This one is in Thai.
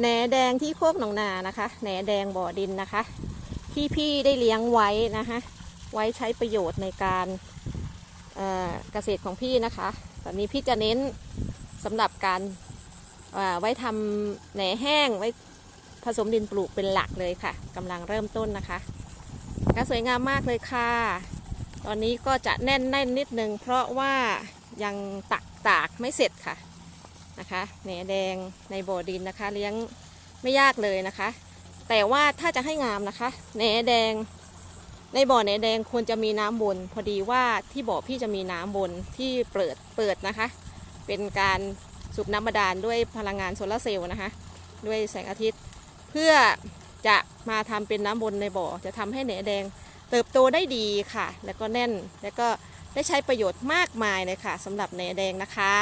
แหนแดงที่โคกหนองนานะคะแหนแดงบ่อดินนะคะ ที่พี่ได้เลี้ยงไว้นะคะไว้ใช้ประโยชน์ในการเเกษตรของพี่นะคะ ตอนนี้พี่จะเน้นสำหรับการไว้ทำแหนแห้งไว้ผสมดินปลูกเป็นหลักเลยค่ะกำลังเริ่มต้นนะคะก็สวยงามมากเลยค่ะ ตอนนี้ก็จะแน่นแน่นนิดนึงเพราะว่ายังตักตากไม่เสร็จค่ะ นะคะแหนแดงในบ่อดินนะคะ เลี้ยงไม่ยากเลยนะคะ แต่ว่าถ้าจะให้งามนะคะแหนแดง ในบ่อแหนแดงควรจะมีน้ำบน พอดีว่าที่บ่อพี่จะมีน้ำบนที่เปิดเปิดนะคะ เป็นการสูบน้ำบาดาลด้วยพลังงานโซลาร์เซลล์นะคะ ด้วยแสงอาทิตย์ เพื่อจะมาทำเป็นน้ำบนในบ่อ จะทำให้แหนแดง เติบโตได้ดีค่ะ แล้วก็แน่นแล้วก็ได้ใช้ประโยชน์มากมายเลยค่ะสำหรับแหนแดงนะคะ